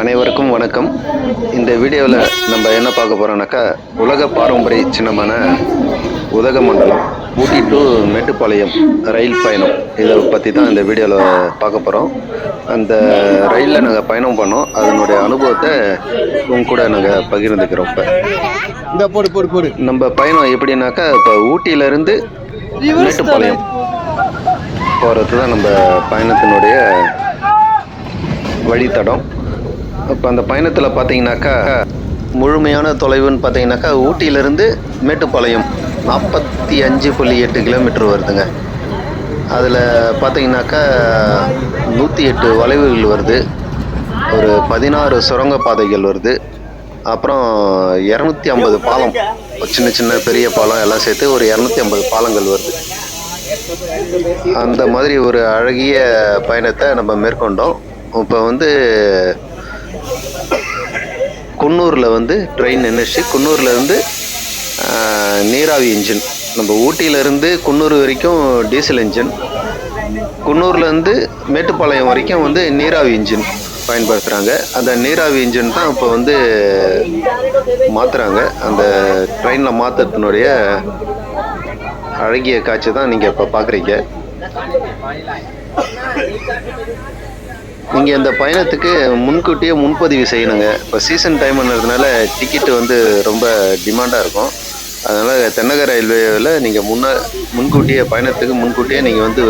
அனைவருக்கும் வணக்கம். இந்த வீடியோவில் நம்ம என்ன பார்க்க போகிறோம்னாக்கா உலக பாரம்பரிய சின்னமான உதகமண்டலம் ஊட்டி டு மேட்டுப்பாளையம் ரயில் பயணம். இதை பற்றி தான் இந்த வீடியோவில் பார்க்க போகிறோம் அந்த ரயிலில் நாங்கள் பயணம் பண்ணோம். அதனுடைய அனுபவத்தை உங்க கூட நாங்கள் பகிர்ந்துக்கிறோம். இப்போ இந்த போடு போடு போடு. நம்ம பயணம் எப்படின்னாக்கா இப்போ ஊட்டியிலேருந்து மேட்டுப்பாளையம் போகிறது தான் நம்ம பயணத்தினுடைய வழித்தடம். இப்போ அந்த பயணத்தில் பார்த்தீங்கன்னாக்கா முழுமையான தொலைவுன்னு பார்த்தீங்கன்னாக்கா ஊட்டியிலேருந்து மேட்டுப்பாளையம் நாற்பத்தி அஞ்சு புள்ளி எட்டு கிலோமீட்டர் வருதுங்க. அதில் பார்த்தீங்கன்னாக்கா நூற்றி எட்டு வளைவுகள் வருது. ஒரு பதினாறு சுரங்க பாதைகள் வருது. அப்புறம் இரநூத்தி ஐம்பது பாலம் சின்ன சின்ன பெரிய பாலம் எல்லாம் சேர்த்து ஒரு இரநூத்தி ஐம்பது பாலங்கள் வருது. அந்த மாதிரி ஒரு அழகிய பயணத்தை நம்ம மேற்கொண்டோம். இப்போ வந்து குன்னூரில் வந்து ட்ரெயின் நின்றுச்சு குன்னூரில் இருந்து நீராவி இன்ஜின் நம்ம ஊட்டியிலேருந்து குன்னூர் வரைக்கும் டீசல் இன்ஜின் குன்னூர்லேருந்து மேட்டுப்பாளையம் வரைக்கும் வந்து நீராவி இன்ஜின் பயன்படுத்துகிறாங்க அந்த நீராவி இன்ஜின் தான் இப்போ வந்து மாற்றுறாங்க அந்த ட்ரெயினில் மாற்றுறதுனுடைய அழகிய காட்சி தான் நீங்கள் இப்போ பார்க்குறீங்க நீங்கள் இந்த பயணத்துக்கு முன்கூட்டியே முன்பதிவு செய்யணுங்க. இப்போ சீசன் டைம்ன்றதுனால டிக்கெட்டு வந்து ரொம்ப டிமாண்டாக இருக்கும். அதனால் தென்னக ரயில்வேவில் நீங்கள் முன்ன முன்கூட்டியே பயணத்துக்கு முன்கூட்டியே நீங்கள் வந்து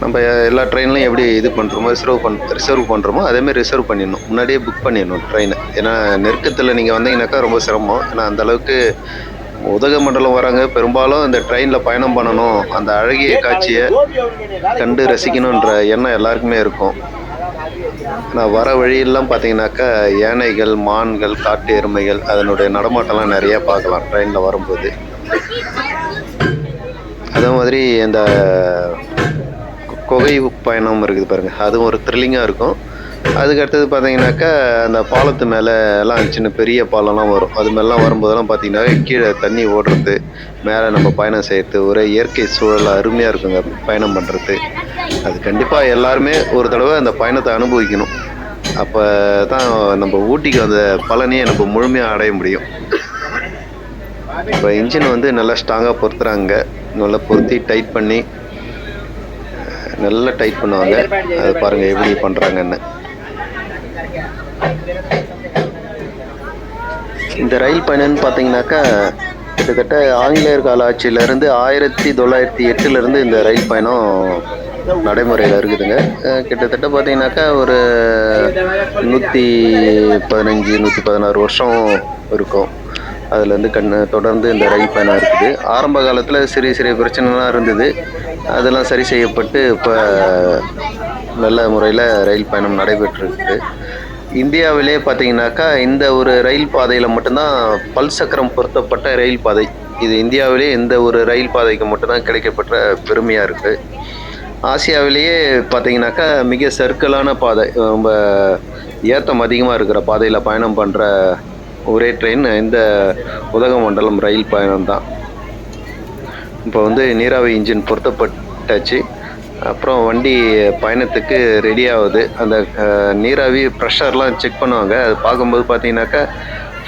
நம்ம எல்லா ட்ரெயின்லையும் எப்படி இது பண்ணுறோமோ ரிசர்வ் பண் ரிசர்வ் பண்ணுறோமோ அதேமாதிரி ரிசர்வ் பண்ணிடணும். முன்னாடியே புக் பண்ணிடணும் ட்ரெயினை ஏன்னா நெருக்கத்தில் நீங்கள் வந்தீங்கன்னாக்கா ரொம்ப சிரமம். ஏன்னா அந்தளவுக்கு உதகமண்டலம் வராங்க. பெரும்பாலும் இந்த ட்ரெயினில் பயணம் பண்ணணும். அந்த அழகிய காட்சியை கண்டு ரசிக்கணுன்ற எண்ணம் எல்லாருக்குமே இருக்கும். நான் வர வழியெல்லாம் பார்த்தீங்கன்னாக்கா யானைகள் மான்கள் காட்டு எருமைகள் அதனுடைய நடமாட்டம்லாம் நிறையா பார்க்கலாம் ட்ரெயினில் வரும்போது. அதே மாதிரி இந்த குகை பயணம் இருக்குது பாருங்கள் அதுவும் ஒரு த்ரில்லிங்காக இருக்கும். அதுக்கு அடுத்தது பார்த்தீங்கன்னாக்கா அந்த பாலத்து மேலே எல்லாம் சின்ன பெரிய பாலம்லாம் வரும். அது மேலாம் வரும்போதெல்லாம் பார்த்தீங்கன்னா கீழே தண்ணி ஓடுறது மேலே நம்ம பயணம் செய்கிறது ஒரே இயற்கை சூழல் அருமையாக இருக்குங்க பயணம் பண்ணுறது அது கண்டிப்பாக எல்லாருமே ஒரு தடவை அந்த பயணத்தை அனுபவிக்கணும். அப்போ தான் நம்ம ஊட்டிக்கு அந்த பலனையே நம்ம முழுமையாக அடைய முடியும். இப்போ இன்ஜின் வந்து நல்லா ஸ்ட்ராங்காக பொருத்துறாங்க. நல்லா பொருத்தி டைட் பண்ணி நல்லா டைட் பண்ணுவாங்க. அது பாருங்கள் எப்படி பண்ணுறாங்கன்னு இந்த ரயில் பயணம்னு பார்த்தீங்கன்னாக்கா கிட்டத்தட்ட ஆங்கிலேயர் கால ஆட்சியிலேருந்து ஆயிரத்தி தொள்ளாயிரத்தி எட்டுலேருந்து இந்த ரயில் பயணம் நடைமுறையில் இருக்குதுங்க. கிட்டத்தட்ட பார்த்தீங்கன்னாக்கா ஒரு நூற்றி பதினஞ்சு நூற்றி பதினாறு வருஷம் இருக்கும். அதுலேருந்து கண் தொடர்ந்து இந்த ரயில் பயணம் இருக்குது. ஆரம்ப காலத்தில் சிறிய சிறிய பிரச்சனைலாம் இருந்தது. அதெல்லாம் சரி செய்யப்பட்டு இப்போ நல்ல முறையில் ரயில் பயணம் நடைபெற்றிருக்குது இந்தியாவிலே பார்த்தீங்கன்னாக்கா இந்த ஒரு ரயில் பாதையில் மட்டும்தான் பல் சக்கரம் பொருத்தப்பட்ட ரயில் பாதை. இது இந்தியாவிலே இந்த ஒரு ரயில் பாதைக்கு மட்டும்தான் கிடைக்கப்பட்ட பெருமையாக இருக்குது ஆசியாவிலேயே பார்த்தீங்கன்னாக்கா மிக சர்க்கிளான பாதை. ரொம்ப ஏத்தம் அதிகமாக இருக்கிற பாதையில் பயணம் பண்ணுற ஒரே ட்ரெயின் இந்த உதகமண்டலம் ரயில் பயணம் தான் இப்போ வந்து நீராவி இன்ஜின் பொருத்தப்பட்டாச்சு. அப்புறம் வண்டி பயணத்துக்கு ரெடி ஆகுது. அந்த நீராவி ப்ரெஷர்லாம் செக் பண்ணுவாங்க. அது பார்க்கும்போது பார்த்தீங்கன்னாக்கா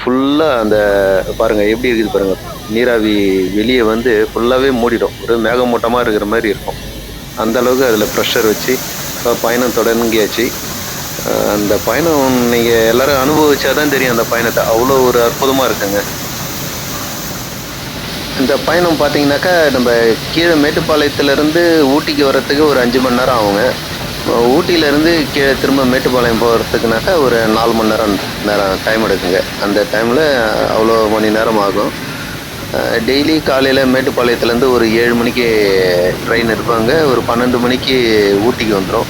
ஃபுல்லாக அந்த பாருங்கள் எப்படி இருக்குது பாருங்கள் நீராவி வெளியே வந்து ஃபுல்லாகவே மூடிடும். ஒரு மேகமூட்டமாக இருக்கிற மாதிரி இருக்கும். அந்த அளவுக்கு அதில் ப்ரெஷர் வச்சு பயணம் தொடங்கியாச்சு. அந்த பயணம் நீங்கள் எல்லோரும் அனுபவிச்சா தான் தெரியும் அந்த பயணத்தை. அவ்வளோ ஒரு அற்புதமாக இருக்குங்க. இந்த பயணம் பார்த்தீங்கன்னாக்கா நம்ம கீழே மேட்டுப்பாளையத்துலேருந்து ஊட்டிக்கு வர்றதுக்கு ஒரு அஞ்சு மணி நேரம் ஆகுங்க. ஊட்டியிலேருந்து கீழே திரும்ப மேட்டுப்பாளையம் போகிறதுக்குனாக்கா ஒரு நாலு மணி நேரம் நேரம் டைம் எடுக்குங்க. அந்த டைமில் அவ்வளோ மணி நேரம் ஆகும். டெய்லி காலையில் மேட்டுப்பாளையத்துலேருந்து ஒரு ஏழு மணிக்கு ட்ரெயின் இருப்பாங்க ஒரு பன்னெண்டு மணிக்கு ஊட்டிக்கு வந்துடும்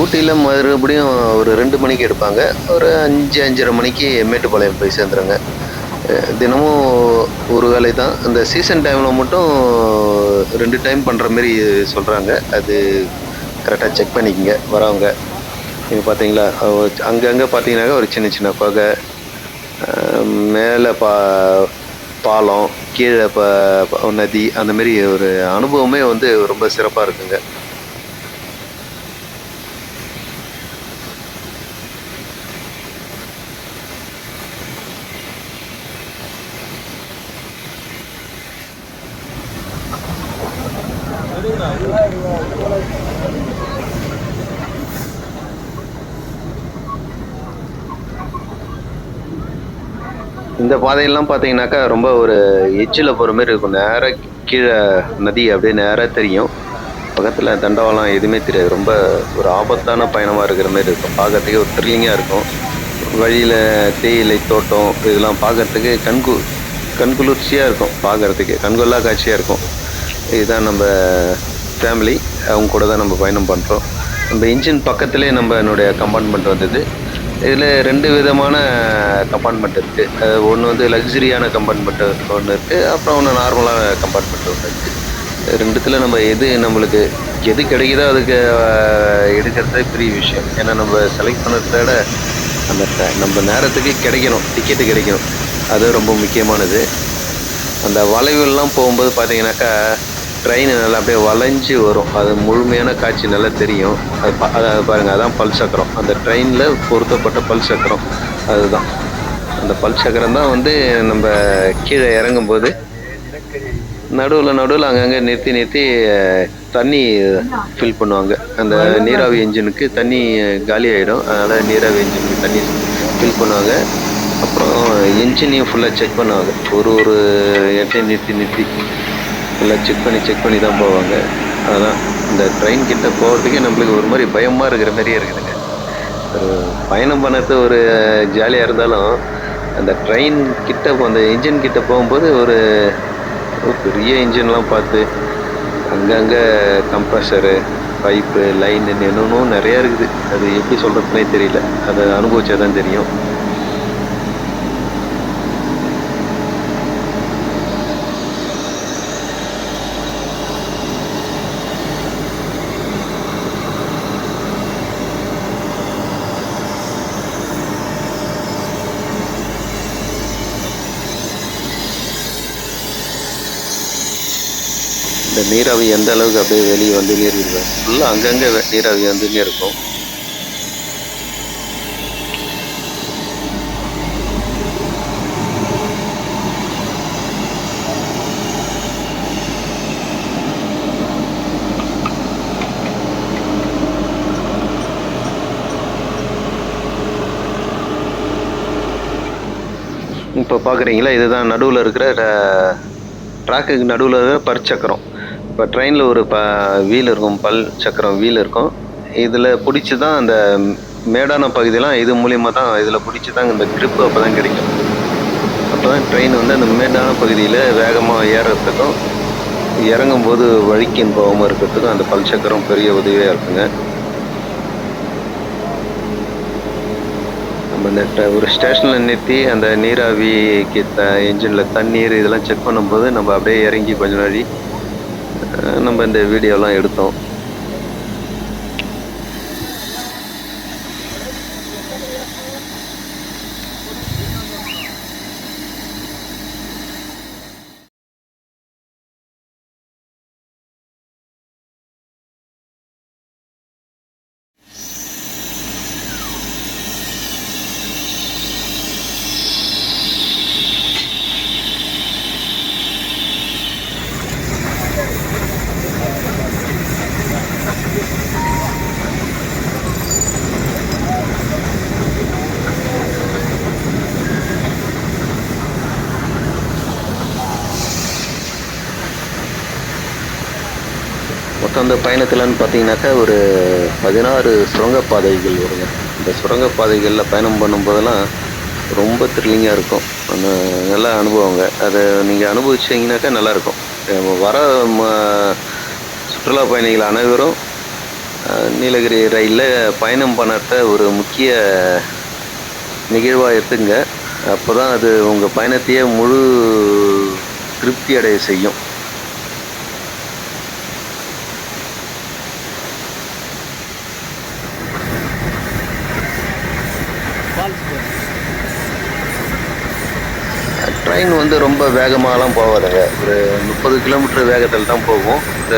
ஊட்டியில் மறுபடியும் ஒரு ரெண்டு மணிக்கு எடுப்பாங்க. ஒரு அஞ்சு அஞ்சரை மணிக்கு மேட்டுப்பாளையம் போய் சேர்ந்துருங்க. தினமும் ஒரு வேலை தான் இந்த சீசன் டைமில் மட்டும் ரெண்டு டைம் பண்ணுற மாரி சொல்கிறாங்க அது கரெக்டாக செக் பண்ணிக்கோங்க. வரவங்க நீங்கள் பார்த்தீங்களா அங்கங்கே பார்த்தீங்கன்னாக்கா ஒரு சின்ன சின்ன பகை. மேலே பா பாலம் கீழே ப நதி அந்தமாரி ஒரு அனுபவமே வந்து ரொம்ப சிறப்பாக இருக்குங்க. இந்த பாதையெல்லாம் பார்த்தீங்கன்னாக்கா ரொம்ப ஒரு எச்சில் போகிற மாதிரி இருக்கும். நேராக கீழே நதி அப்படியே நேராக தெரியும். பக்கத்தில் தண்டவாளம் எதுவுமே தெரியாது. ரொம்ப ஒரு ஆபத்தான பயணமாக இருக்கிற மாதிரி இருக்கும். பார்க்கறதுக்கே ஒரு த்ரில்லிங்காக இருக்கும். வழியில் தேயிலை தோட்டம் இதெல்லாம் பார்க்கறதுக்கு கண்கு கண்குளிர்ச்சியாக இருக்கும். பார்க்குறதுக்கு கண்கொள்ளா காட்சியாக இருக்கும். இதுதான் நம்ம ஃபேமிலி அவங்க கூட தான் நம்ம பயணம் பண்ணுறோம் நம்ம இன்ஜின் பக்கத்துலேயே நம்ம என்னுடைய கம்பார்ட்மெண்ட் வந்தது. இதில் ரெண்டு விதமான கம்பார்ட்மெண்ட் இருக்குது ஒன்று வந்து லக்ஸரியான கம்பார்ட்மெண்ட் ஒன்று இருக்குது அப்புறம் ஒன்று நார்மலான கம்பார்ட்மெண்ட் ஒன்று இருக்குது ரெண்டுத்தில் நம்ம எது நம்மளுக்கு எது கிடைக்குதோ அதுக்கு எடுக்கிறதே பெரிய விஷயம். ஏன்னா நம்ம செலக்ட் பண்ணுறத விட அந்த நம்ம நேரத்துக்கு கிடைக்கணும். டிக்கெட்டு கிடைக்கணும். அது ரொம்ப முக்கியமானது. அந்த வளைவுலாம் போகும்போது பார்த்தீங்கன்னாக்கா ட்ரெயின் நல்லா அப்படியே வளைஞ்சு வரும். அது முழுமையான காட்சி நல்லா தெரியும். அது பா அதை பாருங்கள் அதான் பல் சக்கரம். அந்த ட்ரெயினில் பொருத்தப்பட்ட பல் சக்கரம். அதுதான். அந்த பல் சக்கரம் தான் வந்து நம்ம கீழே இறங்கும்போது நடுவில் நடுவில் அங்கங்கே நிறுத்தி நிறுத்தி தண்ணி ஃபில் பண்ணுவாங்க. அந்த நீராவி இன்ஜினுக்கு தண்ணி காலி ஆகிடும் அதனால் நீராவி இன்ஜினுக்கு தண்ணி ஃபில் பண்ணுவாங்க. அப்புறம் இன்ஜினையும் ஃபுல்லாக செக் பண்ணுவாங்க. ஒரு ஒரு இடத்தையும் நிறுத்தி நிறுத்தி. எல்லாம் செக் பண்ணி செக் பண்ணி தான் போவாங்க. அதான் இந்த ட்ரெயின் கிட்ட போகிறதுக்கே நம்மளுக்கு ஒரு மாதிரி பயமாக இருக்கிற மாதிரியே இருக்குதுங்க. ஒரு பயணம் பண்ணுறது ஒரு ஜாலியாக இருந்தாலும் அந்த ட்ரெயின் கிட்ட அந்த இன்ஜின் கிட்ட போகும்போது ஒரு ஒரு பெரிய இன்ஜின்லாம் பார்த்து அங்கங்கே கம்ப்ரஸரு பைப்பு லைன் என்னென்னோ நிறையா இருக்குது. அது எப்படி சொல்கிறதுனே தெரியல. அதை அனுபவிச்சா தான் தெரியும். இந்த நீராவி எந்த அளவுக்கு அப்படியே வெளியே வந்துன்னே இருக்குது ஃபுல்லாக அங்கங்கே நீராவி வந்துன்னே இருக்கும். இப்போ பார்க்குறீங்களா இதுதான் நடுவில் இருக்கிற ட்ராக்குக்கு நடுவில் இருக்கிற இப்போ ட்ரெயினில் ஒரு ப வீல் இருக்கும் பல் சக்கரம் வீல் இருக்கும். இதில் பிடிச்சி தான் அந்த மேடான பகுதியெல்லாம் இது மூலியமாக தான் இதில் பிடிச்சி தான் இந்த க்ரிப்பு அப்போ தான் கிடைக்கும். அப்போ தான் ட்ரெயின் வந்து அந்த மேடான பகுதியில் வேகமாக ஏறுறதுக்கும் இறங்கும் போது வழிக்கின் போகாமல் இருக்கிறதுக்கும் அந்த பல் சக்கரம் பெரிய உதவியாக இருக்குங்க. நம்ம இந்த ஒரு ஸ்டேஷனில் நிறுத்தி அந்த நீராவிக்கு த இன்ஜினில் தண்ணீர் இதெல்லாம் செக் பண்ணும்போது நம்ம அப்படியே இறங்கி கொஞ்ச நாளி நம்ம இந்த வீடியோலாம் எடுத்தோம். அந்த பயணத்தில்னு பார்த்தீங்கன்னாக்கா ஒரு பதினாறு சுரங்கப்பாதைகள் வருங்க. இந்த சுரங்கப்பாதைகளில் பயணம் பண்ணும்போதெல்லாம் ரொம்ப த்ரில்லிங்காக இருக்கும். அந்த நல்ல அனுபவங்க. அதை நீங்கள் அனுபவிச்சீங்கன்னாக்கா நல்லாயிருக்கும். வர சுற்றுலா பயணிகள் அனைவரும் நீலகிரி ரயிலில் பயணம் பண்ணுறத ஒரு முக்கிய நிகழ்வாக எடுத்துங்க அப்போ தான் அது உங்கள் பயணத்தையே முழு திருப்தி அடைய செய்யும். ட்ரெயின் வந்து ரொம்ப வேகமாகலாம் போகாதுங்க. ஒரு முப்பது கிலோமீட்டர் வேகத்தில் தான் போகும். இந்த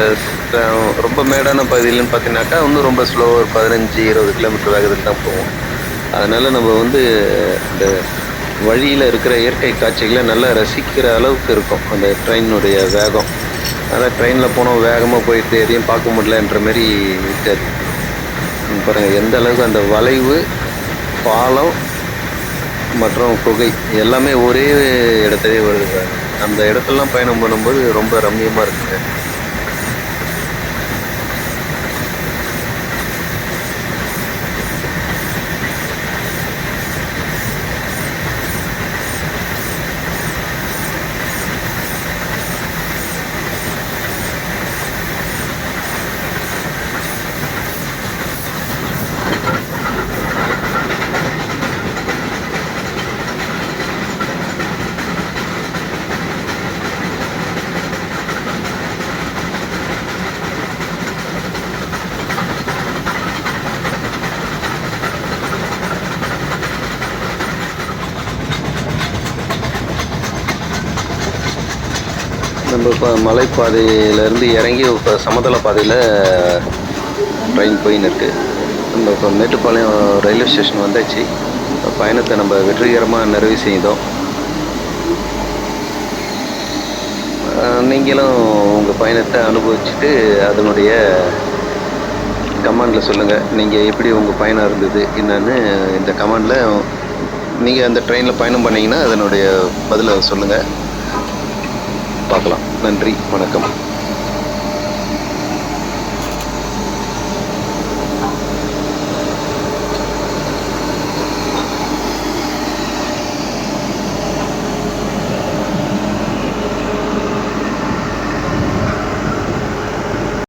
ரொம்ப மேடான பகுதியிலன்னு பார்த்தீங்கன்னாக்கா இன்னும் ரொம்ப ஸ்லோவாக ஒரு பதினஞ்சு இருபது கிலோமீட்டர் வேகத்தில் தான் போகும். அதனால் நம்ம வந்து இந்த வழியில் இருக்கிற இயற்கை காட்சிகளை நல்லா ரசிக்கிற அளவுக்கு இருக்கும். அந்த ட்ரெயினுடைய வேகம். அதான் ட்ரெயினில் போனோம் வேகமாக போயிட்டு எதையும் பார்க்க முடியலன்ற மாதிரி இருக்காது பாருங்கள் எந்த அளவுக்கு அந்த வளைவு பாலம் மற்றும் குகை எல்லாமே ஒரே இடத்துலயே வருது சார். அந்த இடத்துலலாம் பயணம் பண்ணும்போது ரொம்ப ரம்மியமாக இருக்குங்க நம்ம இப்போ மலைப்பாதையிலேருந்து இறங்கி இப்போ சமதள பாதையில் ட்ரெயின் போயின்னு இருக்குது நம்ம இப்போ மேட்டுப்பாளையம் ரயில்வே ஸ்டேஷன் வந்தாச்சு. பயணத்தை நம்ம வெற்றிகரமாக நிறைவு செய்தோம். நீங்களும் உங்கள் பயணத்தை அனுபவிச்சுட்டு அதனுடைய கமெண்டில் சொல்லுங்கள் நீங்கள் எப்படி உங்கள் பயணம் இருந்தது என்னன்னு இந்த கமெண்டில் நீங்கள் அந்த ட்ரெயினில் பயணம் பண்ணிங்கன்னா அதனுடைய பதிலை சொல்லுங்கள் பார்க்கலாம். நன்றி வணக்கம்.